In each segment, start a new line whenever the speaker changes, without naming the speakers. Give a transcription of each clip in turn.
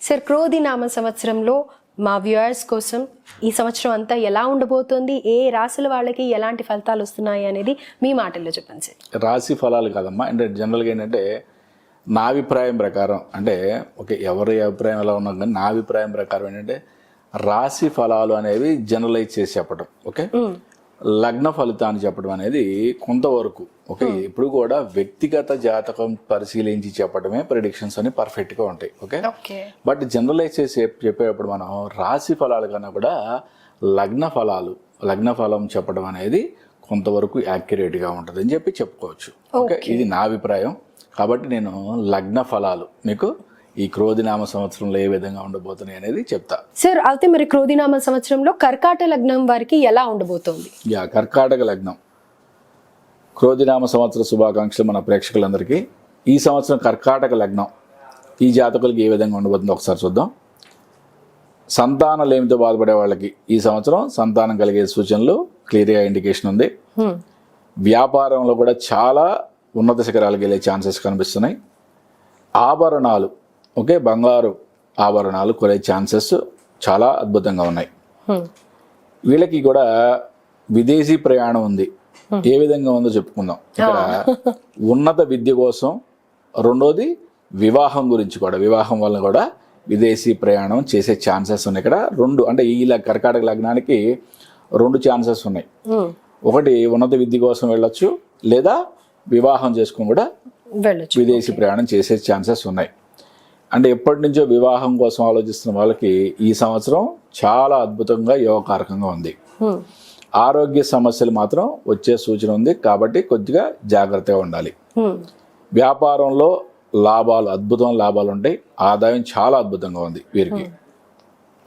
Sir క్రోధి నామ సంవత్సరంలో మా వ్యూయర్స్ కోసం ఈ సంవత్సరం అంతా ఎలా ఉండబోతోంది ఏ రాసుల వాళ్ళకి ఎలాంటి ఫలితాలు వస్తున్నాయి అనేది మీ మాటల్లో చెప్పండి సార్.
రాశి ఫలాలు కాదమ్మా. అంటే జనరల్గా ఏంటంటే నా అభిప్రాయం ప్రకారం అంటే ఓకే ఎవరి అభిప్రాయం ఎలా ఉన్నా కానీ నా అభిప్రాయం ప్రకారం ఏంటంటే రాశి ఫలాలు అనేవి జనరలైజ్ చేసి చెప్పడం ఓకే? లగ్న ఫలితాన్ని చెప్పడం అనేది కొంతవరకు ఓకే? ఇప్పుడు కూడా వ్యక్తిగత జాతకం పరిశీలించి చెప్పడమే ప్రిడిక్షన్స్ అని పర్ఫెక్ట్గా ఉంటాయి ఓకే? బట్ జనరలైజ్ చేసి చెప్- చెప్పేటప్పుడు మనం రాశి ఫలాల కన్నా కూడా లగ్న ఫలాలు లగ్న ఫలం చెప్పడం అనేది కొంతవరకు యాక్యురేట్గా ఉంటుంది అని చెప్పి చెప్పుకోవచ్చు ఓకే. ఇది నా అభిప్రాయం. కాబట్టి నేను లగ్న ఫలాలు మీకు ఈ క్రోధినామ సంవత్సరంలో ఏ విధంగా ఉండబోతున్నాయి అనేది చెప్తా.
సార్ అయితే మరి క్రోధి నామ సంవత్సరంలో కర్కాట లగ్నం వారికి ఎలా ఉండబోతోంది?
యా కర్కాటక లగ్నం. క్రోధినామ సంవత్సర శుభాకాంక్షలు మన ప్రేక్షకులందరికీ. ఈ సంవత్సరం కర్కాటక లగ్నం. ఈ జాతకులకి ఏ విధంగా ఉండబోతుందో ఒకసారి చూద్దాం. సంతాన లేమితో బాధపడే వాళ్ళకి ఈ సంవత్సరం సంతానం కలిగే సూచనలు క్లియర్గా ఇండికేషన్ ఉంది.
హ్మ్.
వ్యాపారంలో కూడా చాలా ఉన్నత శిఖరాలకు వెళ్ళే ఛాన్సెస్ కనిపిస్తున్నాయి. ఆభరణాలు ఓకే బంగారు ఆభరణాలు కొనే ఛాన్సెస్ చాలా అద్భుతంగా ఉన్నాయి. వీళ్ళకి కూడా విదేశీ ప్రయాణం ఉంది. ఏ విధంగా ఉందో చెప్పుకుందాం. ఇక్కడ ఉన్నత విద్య కోసం రెండోది వివాహం గురించి కూడా వివాహం వల్ల కూడా విదేశీ ప్రయాణం చేసే ఛాన్సెస్ ఉన్నాయి. ఇక్కడ రెండు అంటే ఈ ల- కర్కాటక లగ్నానికి రెండు ఛాన్సెస్ ఉన్నాయి. ఒకటి ఉన్నత విద్య కోసం వెళ్ళొచ్చు లేదా వివాహం చేసుకుని కూడా
వెళ్ళొచ్చు.
విదేశీ ప్రయాణం చేసే ఛాన్సెస్ ఉన్నాయి. అంటే ఎప్పటి నుంచో వివాహం కోసం ఆలోచిస్తున్న వాళ్ళకి ఈ సంవత్సరం చాలా అద్భుతంగా యోగకారకంగా ఉంది. ఆరోగ్య సమస్యలు మాత్రం వచ్చే సూచన ఉంది కాబట్టి కొద్దిగా జాగ్రత్తగా ఉండాలి. వ్యాపారంలో లాభాలు అద్భుతమైన లాభాలు ఉంటాయి. ఆదాయం చాలా అద్భుతంగా ఉంది వీరికి.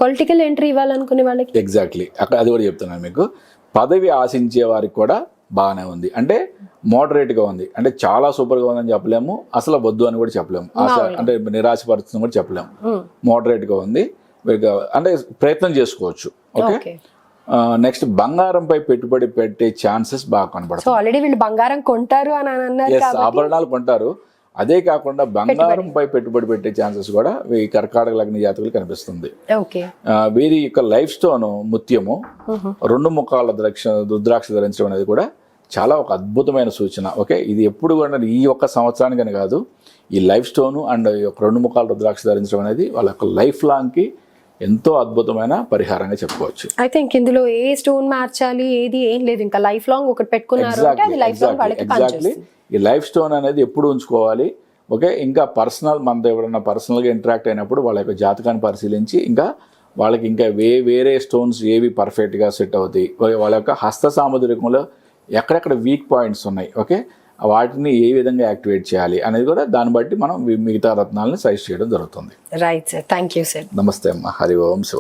పొలిటికల్ ఎంట్రీ ఇవ్వాలనుకునే వాళ్ళకి?
ఎగ్జాక్ట్లీ అక్కడ అది కూడా చెప్తున్నాను మీకు. పదవి ఆశించే వారికి కూడా బాగానే ఉంది. అంటే మోడరేట్గా ఉంది. అంటే చాలా సూపర్గా ఉందని చెప్పలేము. అసలు వద్దు అని కూడా చెప్పలేము. అంటే నిరాశపరుస్తుంది కూడా చెప్పలేము. మోడరేట్గా ఉంది. వీరికి అంటే ప్రయత్నం చేసుకోవచ్చు. ఓకే నెక్స్ట్ బంగారంపై పెట్టుబడి పెట్టే ఛాన్సెస్ బాగా కనబడతాయి.
సో ఆల్రెడీ వీళ్ళు బంగారం కొంటారు అని అన్నారు
ఆభరణాలు కొంటారు. అదే కాకుండా బంగారంపై పెట్టుబడి పెట్టే ఛాన్సెస్ కూడా ఈ కర్కాటక లగ్న జాతకులు కనిపిస్తుంది. వీరి యొక్క లైఫ్ స్టోన్ ముత్యము రెండు ముఖాల ద్రాక్ష రుద్రాక్ష ధరించడం అనేది కూడా చాలా ఒక అద్భుతమైన సూచన. ఓకే? ఇది ఎప్పుడు కూడా ఈ ఒక్క సంవత్సరానికని కాదు. ఈ లైఫ్ స్టోన్ అండ్ ఈ యొక్క రెండు ముఖాల రుద్రాక్ష ధరించడం అనేది వాళ్ళ యొక్క లైఫ్ లాంగ్కి ఎంతో అద్భుతమైన పరిహారంగా చెప్పుకోవచ్చు.
అయితే ఇంక ఇందులో ఏ స్టోన్ మార్చాలి ఏది ఏం లేదు. ఇంకా లైఫ్ లాంగ్ ఒకటి పెట్టుకున్నారు అంటే అది లైఫ్ లాంగ్ వాళ్ళకి
ఎగ్జాక్ట్లీ ఈ లైఫ్ స్టోన్ అనేది ఎప్పుడు ఉంచుకోవాలి? ఓకే? ఇంకా పర్సనల్ మనతో ఎవరైనా పర్సనల్గా ఇంటరాక్ట్ అయినప్పుడు వాళ్ళ యొక్క జాతకాన్ని పరిశీలించి ఇంకా వాళ్ళకి ఇంకా వే వేరే స్టోన్స్ ఏవి పర్ఫెక్ట్గా సెట్ అవుతాయి? వాళ్ళ యొక్క హస్త సాముద్రికంలో ఎక్కడెక్కడ వీక్ పాయింట్స్ ఉన్నాయి ఓకే వాటిని ఏ విధంగా యాక్టివేట్ చేయాలి అనేది కూడా దాన్ని బట్టి మనం మిగతా రత్నాలను సజెస్ట్ చేయడం జరుగుతుంది.
Right sir thank you sir
నమస్తే అమ్మ. హరి ఓం శివ.